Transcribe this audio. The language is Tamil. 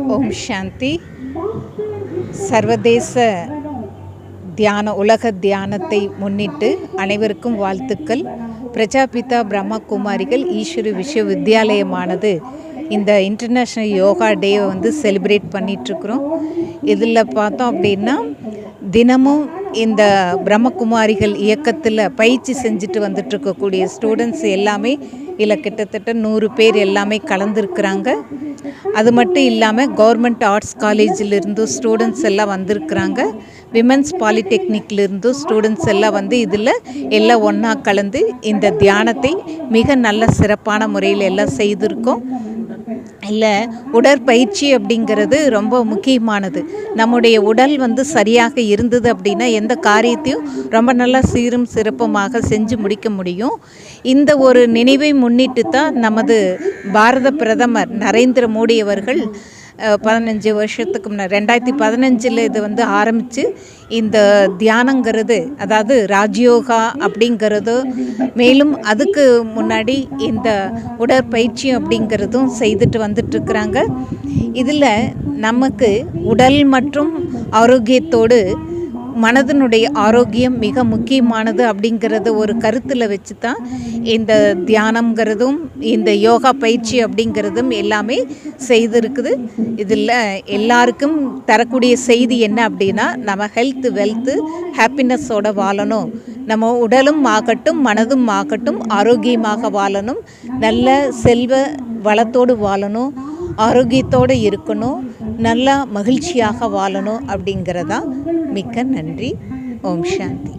ஓம் சாந்தி. சர்வதேச தியான உலக தியானத்தை முன்னிட்டு அனைவருக்கும் வாழ்த்துக்கள். பிரஜாபிதா பிரம்மகுமாரிகள் ஈஸ்வரி விஸ்வவித்யாலயமானது இந்த இன்டர்நேஷ்னல் யோகா டேவை வந்து செலிப்ரேட் பண்ணிகிட்ருக்குறோம் இதில் பார்த்தோம் அப்படின்னா தினமும் இந்த பிரம்மகுமாரிகள் இயக்கத்தில் பயிற்சி செஞ்சுட்டு வந்துட்டு இருக்கக்கூடிய ஸ்டூடெண்ட்ஸ் எல்லாமே இதில் கிட்டத்தட்ட நூறு பேர் எல்லாமே கலந்துருக்குறாங்க. அது மட்டும் இல்லாமல் கவர்மெண்ட் ஆர்ட்ஸ் காலேஜிலிருந்து ஸ்டூடெண்ட்ஸ் எல்லாம் வந்திருக்கிறாங்க. விமென்ஸ் பாலிடெக்னிக்லேருந்தும் ஸ்டூடெண்ட்ஸ் எல்லாம் வந்து இதில் எல்லாம் ஒன்றா கலந்து இந்த தியானத்தை மிக நல்ல சிறப்பான முறையில் எல்லாம் செய்திருக்கோம். இல்லை உடற்பயிற்சி அப்படிங்கிறது ரொம்ப முக்கியமானது. நம்முடைய உடல் வந்து சரியாக இருந்தது அப்படின்னா எந்த காரியத்தையும் ரொம்ப நல்லா சீரும் சிறப்புமாக செஞ்சு முடிக்க முடியும். இந்த ஒரு நினைவை முன்னிட்டு தான் நமது பாரத பிரதமர் நரேந்திர மோடி அவர்கள் பதினஞ்சு வருஷத்துக்கு முன்னாடி ரெண்டாயிரத்தி பதினஞ்சில் இது வந்து ஆரம்பித்து இந்த தியானங்கிறது அதாவது ராஜயோகா அப்படிங்கிறது மேலும் அதுக்கு முன்னாடி இந்த உடற்பயிற்சி அப்படிங்கிறதும் செய்துட்டு வந்துட்டுருக்குறாங்க. இதில் நமக்கு உடல் மற்றும் ஆரோக்கியத்தோடு மனதினுடைய ஆரோக்கியம் மிக முக்கியமானது அப்படிங்கிறத ஒரு கருத்தில் வச்சு தான் இந்த தியானம்ங்கிறதும் இந்த யோகா பயிற்சி அப்படிங்கிறதும் எல்லாமே செய்திருக்குது. இதில் எல்லாருக்கும் தரக்கூடிய செய்தி என்ன அப்படின்னா நம்ம ஹெல்த் வெல்த்து ஹாப்பினஸோட வாழணும். நம்ம உடலும் ஆகட்டும் மனதும் ஆகட்டும் ஆரோக்கியமாக வாழணும். நல்ல செல்வ வளத்தோடு வாழணும். ஆரோக்கியத்தோடு இருக்கணும். நல்லா மகிழ்ச்சியாக வாழணும் அப்படிங்கிறதா மிக்க நன்றி. ஓம் சாந்தி.